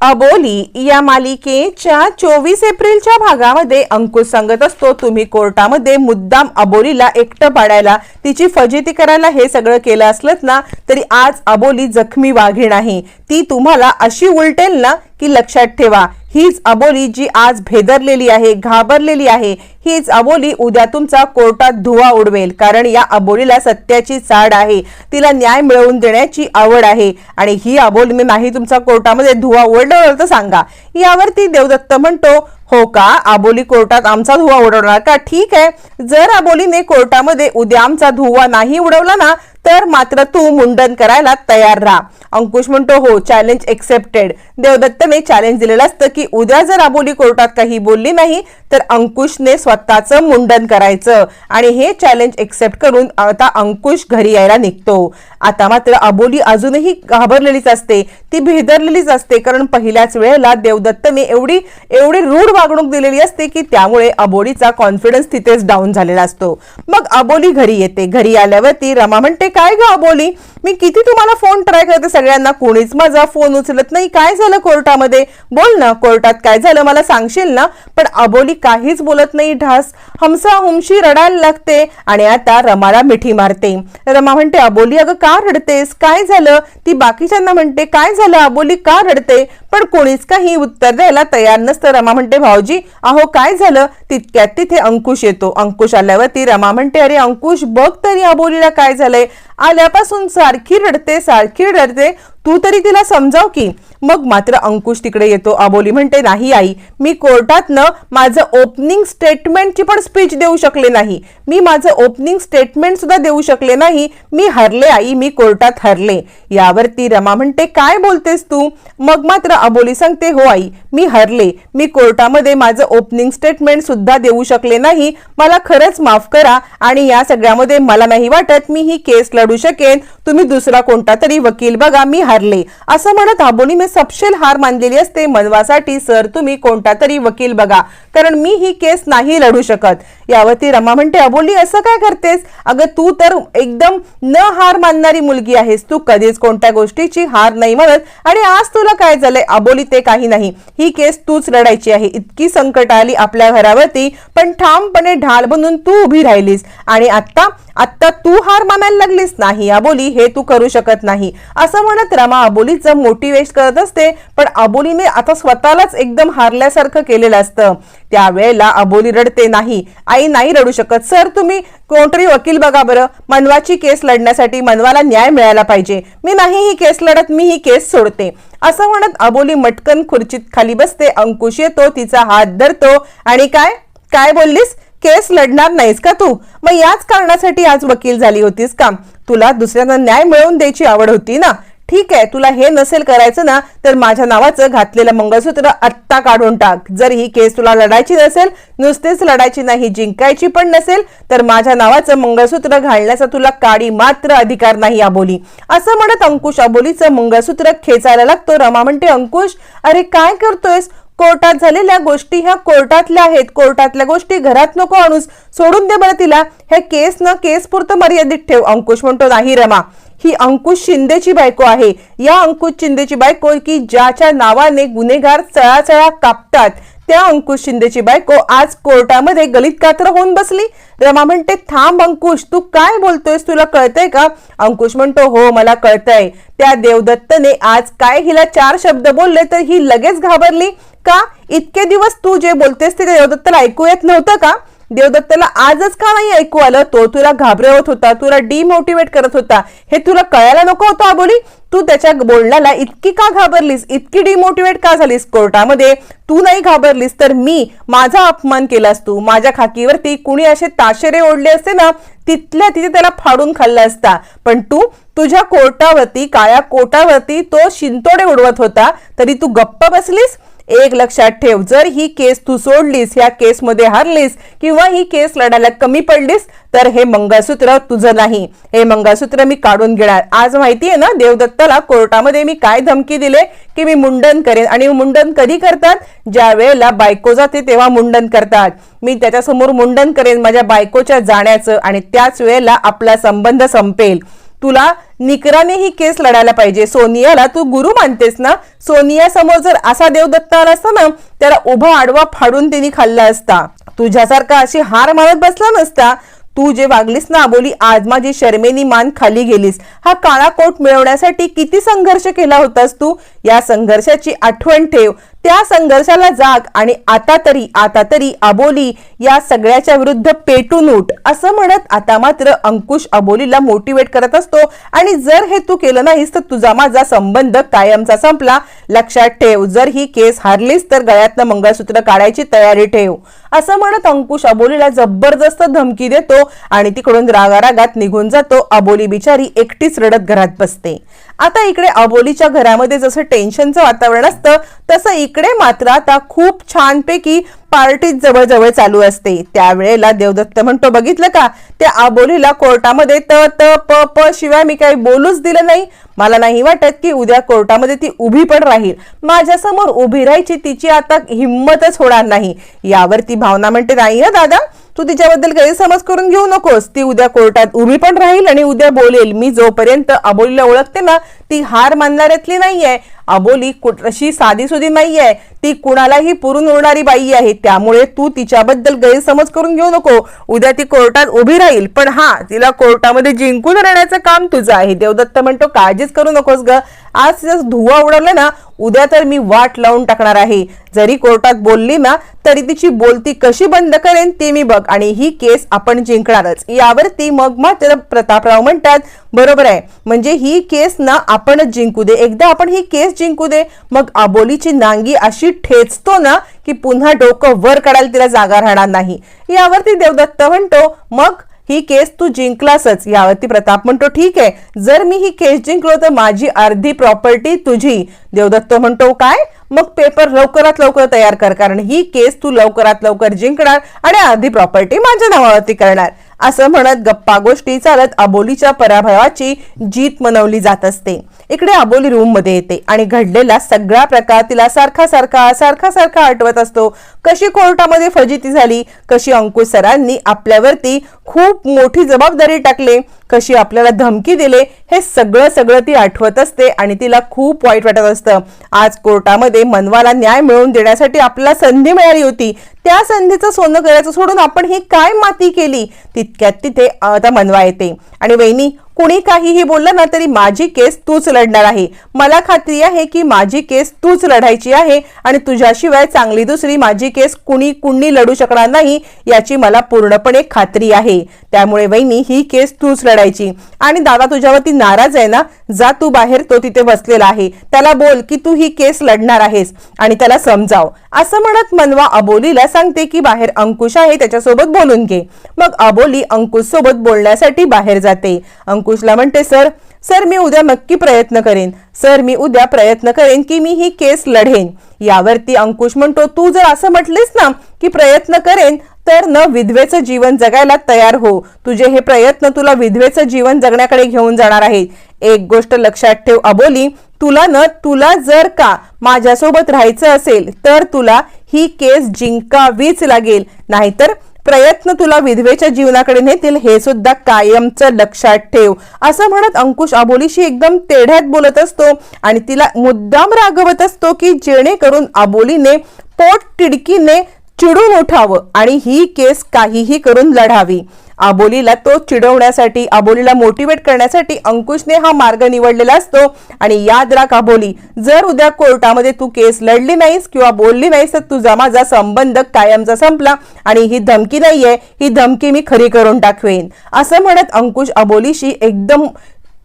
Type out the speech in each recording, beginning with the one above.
अबोली या मालिकेच्या चोवीस एप्रिलच्या भागामध्ये अंकुश सांगत असतो तुम्ही कोर्टामध्ये मुद्दाम अबोलीला एकटं पाडायला तिची फजिती करायला हे सगळं केलं असलं ना तरी आज अबोली जखमी वाघीण आहे ती तुम्हाला अशी उलटेल ना की लक्षात ठेवा. हीच अबोली जी आज भेदरलेली आहे घाबरलेली आहे हीच अबोली उद्या तुमचा कोर्टात धुवा उडवेल. कारण या अबोलीला सत्याची चाड आहे. तिला न्याय मिळवून देण्याची आवड आहे. आणि ही अबोलीने नाही तुमचा कोर्टामध्ये धुवा उडवलं तर सांगा. यावरती देवदत्त म्हणतो हो का आबोली कोर्टात आमचा धुवा उडवणार का? ठीक आहे. जर आबोलीने कोर्टामध्ये उद्या आमचा धुवा नाही उडवला ना तर मात्र तू मुंडन करायला तयार राहा. अंकुश म्हणतो हो चॅलेंज एक्सेप्टेड देवदत्तने चॅलेंज दिलेलं असतं की उद्या जर आबोली कोर्टात काही बोलली नाही तर अंकुशने स्वतःचं मुंडन करायचं. आणि हे चॅलेंज एक्सेप्ट करून आता अंकुश घरी यायला निघतो. आता मात्र अबोली अजूनही घाबरलेलीच असते. ती भेदरलेलीच असते कारण पहिल्याच वेळेला देवदत्तने एवढी एवढी रूढ वागणूक दिलेली असते की त्यामुळे अबोलीचा कॉन्फिडन्स तिथेच डाऊन झालेला असतो. मग अबोली घरी येते. घरी आल्यावरती रमा म्हणते काय ग अबोली मी किती तुम्हाला फोन ट्राय करते सगळ्यांना? कोणीच माझा फोन उचलत नाही. काय झालं कोर्टामध्ये? बोल ना कोर्टात काय झालं मला सांगशील ना? पण अबोली काहीच बोलत नाही ढास. हमसा हुमशी रडायला लागते आणि आता रमाला मिठी मारते. रमा म्हणते अबोली अगं का रडतेस? काय झालं? ती बाकीच्यांना म्हणते काय झालं? अबोली का रडते? पण कोणीच काही उत्तर द्यायला तयार नसतं. रमा म्हणते भाऊजी अहो काय झालं? तितक्यात तिथे अंकुश येतो. अंकुश आल्यावर ती रमा म्हणते अरे अंकुश बघ तरी अबोलीला काय झालंय. आल्यापासून सारखी रडते सारखी रडते. तू तरी तिला समजाव की. मग मात्र अंकुश तिकडे येतो. अबोली म्हणते नाही आई मी कोर्टातनं माझं ओपनिंग स्टेटमेंटची पण स्पीच देऊ शकले नाही. मी माझं ओपनिंग स्टेटमेंट सुद्धा देऊ शकले नाही. मी हरले आई मी कोर्टात हरले. यावरती रमा म्हणते काय बोलतेस तू? मग मात्र अबोली सांगते हो आई मी हरले. मी कोर्टामध्ये माझं ओपनिंग स्टेटमेंट सुद्धा देऊ शकले नाही. मला खरंच माफ करा आणि या सगळ्यामध्ये मला नाही वाटत मी ही केस लढू शकेन. तुम्ही दुसरा कोणता तरी वकील बघा. मी हरले. असं म्हणत अबोलीने सपशेल हार मानलेली असते. मनवासाठी सर तुम्ही कोणता तरी वकील बघा कारण मी ही केस नाही लढू शकत. यावरती रमा म्हणते अबोली असं काय करतेस? अगं तू तर एकदम न हार मानणारी मुलगी आहेस. तू कधीच कोणत्या गोष्टीची हार नाही म्हणत. आणि आज तुला काय झालंय? अबोली ते काही नाही. ही केस तूच लढायची आहे. इतकी संकट आली आपल्या घरावरती पण ठामपणे ढाल बनून तू उभी राहिलीस. आणि आत्ता आत्ता तू हार मानायला लागलीस. नाही अबोली हे तू करू शकत नाही. असं म्हणत रमा अबोलीचं मोटिवेट करत असते पण अबोलीने आता स्वतःलाच एकदम हारल्यासारखं केलेलं असतं. त्यावेळेला अबोली रडते नाही. आई नाही रडू शकत. सर तुम्ही कोणतरी वकील बघा बरं. मनवाची केस लढण्यासाठी मनवाला न्याय मिळायला पाहिजे. मी नाही ही केस लढत मी ही केस सोडते. असं म्हणत अबोली मटकन खुर्चीत खाली बसते. अंकुश येतो तिचा हात धरतो. आणि काय? काय बोललीस? केस लढणार नाहीस का तू? मग याच कारणासाठी आज वकील झाली होतीस का? तुला दुसऱ्यांना न्याय मिळवून द्यायची आवड होती ना? ठीक आहे तुला हे नसेल करायचं ना तर माझ्या नावाचं घातलेलं मंगळसूत्र आत्ता काढून टाक. जर ही केस तुला लढायची नसेल नुसतेच लढायची नाही जिंकायची पण नसेल तर माझ्या नावाचं मंगळसूत्र घालण्याचा तुला काडी मात्र अधिकार नाही अबोली. असं म्हणत अंकुश अबोलीचं मंगळसूत्र खेचायला लागतो. रमा म्हणते अंकुश अरे काय करतोयस? कोर्टात झालेल्या गोष्टी ह्या कोर्टातल्या आहेत. कोर्टातल्या गोष्टी घरात नको आणूस. सोडून दे बरं तिला. हे केस न केस पुरतं मर्यादित ठेव. अंकुश म्हणतो नाही रमा. ही अंकुश शिंदेची बायको आहे. या अंकुश शिंदेची बायको की ज्याच्या नावाने गुन्हेगार चळाचळा कापतात. त्या अंकुश शिंदेची बायको आज कोर्टामध्ये गलित कात्र होऊन बसली. रमा म्हणते थांब अंकुश तू काय बोलतोयस? तुला कळतंय का? अंकुश म्हणतो हो मला कळतंय. त्या देवदत्तने आज काय हिला चार शब्द बोलले तर ही लगेच घाबरली. का? इतके दिवस तू जे बोलतेस ते देवदत्तला ऐकू येत नव्हतं का? देवदत्तला आजच का नाही ऐकू आलं? तो तुला घाबरवत होता तुला डिमोटिवेट करत होता. हे तुला कळायला नको होतं अबोली? तू त्याच्या बोलण्याला इतकी का घाबरलीस? इतकी डिमोटिवेट का झालीस कोर्टामध्ये? तू नाही घाबरलीस तर मी माझा अपमान केलास तू. माझ्या खाकीवरती कुणी असे ताशेरे ओढले असते ना तिथल्या तिथे त्याला फाडून खाल्ला असता. पण तू तुझ्या कोर्टावरती काळ्या कोटावरती तो शिंतोडे उडवत होता. तरी तू गप्प बसलीस? एक लक्षात ठेव जर ही केस तू सोडलीस ह्या केसमध्ये हारलीस किंवा ही केस लढायला कमी पडलीस तर हे मंगळसूत्र तुझं नाही. हे मंगळसूत्र मी काढून घेणार. आज माहितीये ना देवदत्ताला कोर्टामध्ये मी काय धमकी दिले? की मी मुंडन करेन. आणि मुंडन कधी करतात? ज्या वेळेला बायको जाते तेव्हा मुंडन करतात. मी त्याच्यासमोर मुंडन करेन माझ्या बायकोच्या जाण्याचं आणि त्याच वेळेला आपला संबंध संपेल. तुला निकराने ही केस लढायला पाहिजे. सोनियाला तू गुरु मानतेस ना? सोनिया समोर जर असा देवदत्त आला असता ना त्याला उभा आडवा फाडून तिने खाल्ला असता. तुझ्यासारखा अशी हार मारत बसला नसता. तू जे वागलीस ना अबोली आज माझी शर्मेनी मान खाली गेलीस. हा काळा कोट मिळवण्यासाठी किती संघर्ष केला होतास तू? या संघर्षाची आठवण ठेव. त्या संघर्षाला जाग आणि आता तरी आता तरी अबोली या सगळ्याच्या विरुद्ध पेटून उठ असं म्हणत आता मात्र अंकुश अबोलीला मोटिवेट करत असतो. आणि जर हे तू केलं नाहीस तर तुझा माझा संबंध कायमचा संपला. लक्षात ठेव जर ही केस हारलीस तर गळ्यातनं मंगळसूत्र काढायची तयारी ठेव. असं म्हणत अंकुश अबोलीला जबरदस्त धमकी देतो. आणि तिकडून रागारागात निघून जातो. अबोली बिचारी एकटीच रडत घरात बसते. आता इकडे अबोलीच्या घरामध्ये जसं टेन्शनचं वातावरण असतं तसं इकडे मात्र आता खूप छानपैकी पार्टीत जवळजवळ चालू असते. त्यावेळेला देवदत्त म्हणतो बघितलं का? त्या अबोलीला कोर्टामध्ये त त प प शिवाय मी काही बोलूच दिलं नाही. मला नाही वाटत की उद्या कोर्टामध्ये ती उभी पण राहील. माझ्यासमोर उभी राहायची तिची आता हिंमतच होणार नाही. यावर ती भावना म्हणते नाही ना दादा. तू तिच्याबद्दल गैरसमज करून घेऊ नकोस. ती उद्या कोर्टात उभी पण राहील आणि उद्या बोलेल. मी जोपर्यंत अबोलीला ओळखते ना ती हार मानणाऱ्यातली नाहीये. अबोली अशी साधी सुधी आहे ती कुणालाही पुरून उडणारी बाई आहे. त्यामुळे तू तिच्याबद्दल गैरसमज करून घेऊ नको. उद्या ती कोर्टात उभी राहील. पण हा तिला कोर्टामध्ये जिंकून राहण्याचं काम तुझं आहे. देवदत्त म्हणतो काळजीच करू नकोस ग. आज जर धुवा उडवला ना उद्या तर मी वाट लावून टाकणार आहे. जरी कोर्टात बोलली ना तरी तिची बोलती कशी बंद करेन ते मी बघ. आणि ही केस आपण जिंकणारच. यावरती मग मात्र प्रतापराव म्हणतात बरोबर आहे. म्हणजे ही केस ना आपणच जिंकू दे. एकदा आपण ही केस जिंकू दे मग आबोलीची नांगी अशी ठेचतो ना की पुन्हा डोकं वर काढायला तिला जागा राहणार नाही. यावरती देवदत्त म्हणतो मग ही केस तू जिंकलासच. यावरती प्रताप म्हणतो ठीक आहे. जर मी ही केस जिंकलो तर माझी अर्धी प्रॉपर्टी तुझी. देवदत्त म्हणतो काय? मग पेपर लवकरात लवकर तयार कर कारण ही केस तू लवकरात लवकर जिंकणार आणि अर्धी प्रॉपर्टी माझ्या नावावरती करणार. असं म्हणत गप्पा गोष्टी चालत अबोलीच्या पराभवाची जीत मनवली जात असते. इकडे अबोली रूममध्ये येते. आणि घडलेला सगळा प्रकार तिला सारखा सारखा सारखा सारखा आठवत असतो. कशी कोर्टामध्ये फजिती झाली कशी अंकुश सरांनी आपल्यावरती खूप मोठी जबाबदारी टाकले कशी आपल्याला धमकी दिले हे सगळं सगळं ती आठवत असते आणि तिला खूप वाईट वाटत असतं. आज कोर्टामध्ये मनवाला न्याय मिळवून देण्यासाठी आपल्याला संधी मिळाली होती. त्या संधीचं सोनं करायचं सोडून आपण ही काय माती केली? तितक्यात तिथे आता मनवा येते. आणि वहिनी कुणी काहीही बोललं ना तरी माझी केस तूच लढणार आहे. मला खात्री आहे की माझी केस तूच लढायची आहे आणि तुझ्याशिवाय चांगली दुसरी माझी केस कुणी कुणी लढू शकणार नाही याची मला पूर्णपणे खात्री आहे. त्यामुळे वहिनी ही केस तूच लढायची. आणि दादा तुझ्यावरती नाराज आहे ना जा तू बाहेर तो तिथे बसलेला आहे. त्याला बोल की तू ही केस लढणार आहेस आणि त्याला समजाव. असं म्हणत मनवा अबोलीला सांगते की बाहेर अंकुश आहे त्याच्यासोबत बोलून घे. मग अबोली अंकुश सोबत बोलण्यासाठी बाहेर जाते. अंकुशला म्हणते सर सर मी उद्या नक्की प्रयत्न करेन. सर मी उद्या प्रयत्न करेन की मी ही केस लढेन. यावरती अंकुश म्हणतो तू जर असं म्हटलीस ना की प्रयत्न करेन तर न विधवेचं जीवन जगायला तयार हो. तुझे हे प्रयत्न तुला विधवेचं जीवन जगण्याकडे घेऊन जाणार आहेत. एक गोष्ट लक्षात ठेव अबोली. तुला न तुला जर का माझ्यासोबत राहायचं असेल तर तुला ही केस जिंकावीच लागेल. नाहीतर प्रयत्न तुला विधवेच्या जीवनाकडे नेतील हे सुद्धा कायमचं लक्षात ठेव. असं म्हणत अंकुश अबोलीशी एकदम तेढ्यात बोलत असतो आणि तिला मुद्दाम रागवत असतो की जेणेकरून अबोलीने पोट तिडकीने चिडून उठावं आणि ही केस काहीही करून लढावी. आबोलीला तो चिडवण्यासाठी आबोलीला मोटिवेट करण्यासाठी अंकुशने हा मार्ग निवडलेला असतो. आणि याद राख आबोली जर उद्या कोर्टामध्ये तू केस लढली नाहीस किंवा बोलली नाहीस तर तुझा माझा संबंध कायमचा संपला आणि ही धमकी नाहीये ही धमकी मी खरी करून टाकवेन. असं म्हणत अंकुश अबोलीशी एकदम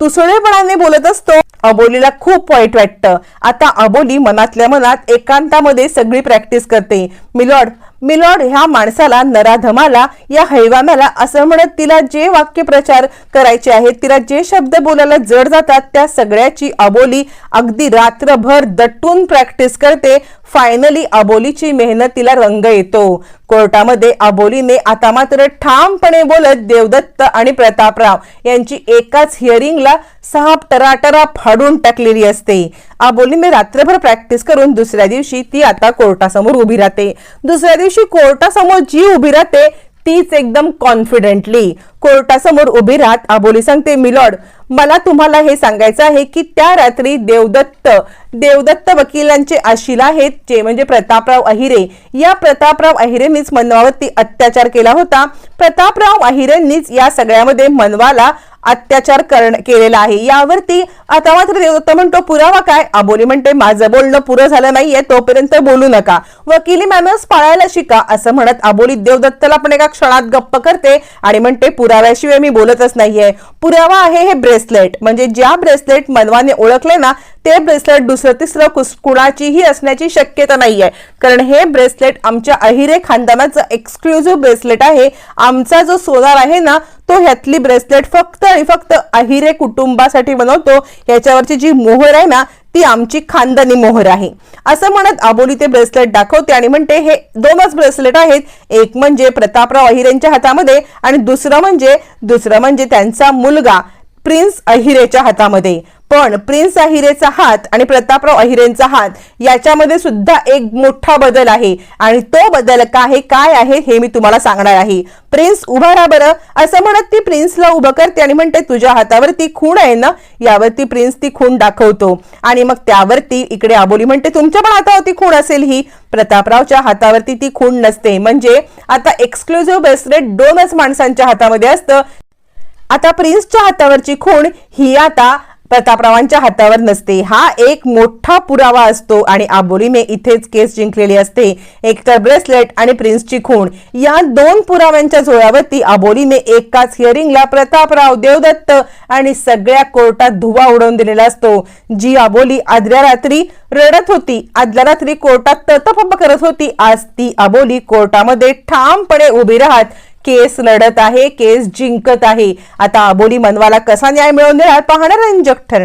तुसळेपणाने बोलत असतो. अबोलीला खूप वाईट वाटतं. आता अबोली मनातल्या मनात एकांतामध्ये सगळी प्रॅक्टिस करते. मिलॉर्ड मिलॉर्ड ह्या माणसाला नराधमाला या हैवानाला असं म्हणत तिला जे वाक्य प्रचार करायचे आहेत तिला जे शब्द बोलायला जड जातात त्या सगळ्याची अबोली अगदी रात्रभर दटून प्रॅक्टिस करते. फायनली अबोलीची मेहनत तिला रंग येतो. कोर्टामध्ये अबोलीने आता मात्र ठामपणे बोलत देवदत्त आणि प्रतापराव यांची एकाच हिअरिंगला सहा टराटरा फाडून टाकलेली असते. अबोलीने रात्रभर प्रॅक्टिस करून दुसऱ्या दिवशी ती आता कोर्टासमोर उभी राहते. दुसऱ्या दिवशी कोर्टासमोर जी उभी राहते तीच एकदम कॉन्फिडेंटली कोर्टासमोर उभी राहत आबोली. सांगते मिलॉर्ड मला तुम्हाला हे सांगायचं आहे की त्या रात्री देवदत्त देवदत्त वकिलांचे आशिला आहेत जे म्हणजे प्रतापराव अहिरे. या प्रतापराव अहिरेंनीच मनवावरती अत्याचार केला होता. प्रतापराव अहिरेंनीच या सगळ्यामध्ये मनवाला अत्याचार करण केलेला आहे. यावरती आता मात्र देवदत्त म्हणतो पुरावा काय? आबोली म्हणते माझं बोलणं पुरं झालं नाहीये तोपर्यंत बोलू नका. वकिली मॅनर्स पाळायला शिका असं म्हणत आबोली देवदत्तला पण एका क्षणात गप्प करते आणि म्हणते पुरा पुराव्याशिवाय मी बोलतच नाहीये. पुरावा आहे हे ब्रेसलेट. म्हणजे ज्या ब्रेसलेट मनवाने ओळखले ना ते ब्रेसलेट दुसरं तिसरं कुस- कुणाचीही असण्याची शक्यता नाहीये. कारण हे ब्रेसलेट आमच्या अहिरे खानदानाचं एक्सक्लुझिव्ह ब्रेसलेट आहे. आमचा जो सोनार आहे ना तो ह्यातली ब्रेसलेट फक्त आणि फक्त अहिरे कुटुंबासाठी बनवतो. याच्यावरची जी मोहर आहे ना ती आमची खानदानी मोहर आहे. असं म्हणत आबोली ते ब्रेसलेट दाखवते आणि म्हणते हे दोनच ब्रेसलेट आहेत. एक म्हणजे प्रतापराव अहिरेंच्या हातामध्ये आणि दुसरं म्हणजे दुसरं म्हणजे त्यांचा मुलगा प्रिन्स अहिरेच्या हातामध्ये. पण प्रिन्स अहिरेचा हात आणि प्रतापराव अहिरेंचा हात याच्यामध्ये सुद्धा एक मोठा बदल आहे. आणि तो बदल काय काय आहे हे मी तुम्हाला सांगणार आहे. प्रिन्स उभा राहा बरं. असं म्हणत ती प्रिन्सला उभं करते आणि म्हणते तुझ्या हातावरती खूण आहे ना? यावरती प्रिन्स ती खूण दाखवतो. आणि मग त्यावरती इकडे आबोली म्हणते तुमच्या पण हातावरती खूण असेल ही? प्रतापरावच्या हातावरती ती खूण नसते. म्हणजे आता एक्सक्लुझिव्ह ब्रेसलेट दोनच माणसांच्या हातामध्ये असतं. आता प्रिन्सच्या हातावरची खूण ही आता प्रतापरावांच्या हातावर नसते. हा एक मोठा पुरावा असतो आणि आबोलीने इथेच केस जिंकलेली असते. एकतर ब्रेसलेट आणि प्रिन्सची खूण. या दोन पुराव्यांच्या जोरावरती आबोलीने एकाच हिअरिंगला प्रतापराव देवदत्त आणि सगळ्या कोर्टात धुवा उडवून दिलेला असतो. जी आबोली आदल्या रात्री रडत होती आदल्या रात्री कोर्टात ततपप करत होती आज ती आबोली कोर्टामध्ये ठामपणे उभी राहत केस लढत आहे केस जिंकत आहे. आता आबोली मनवाला कसा न्याय मिळवून देणार? पाहणं रंजक ठरणार.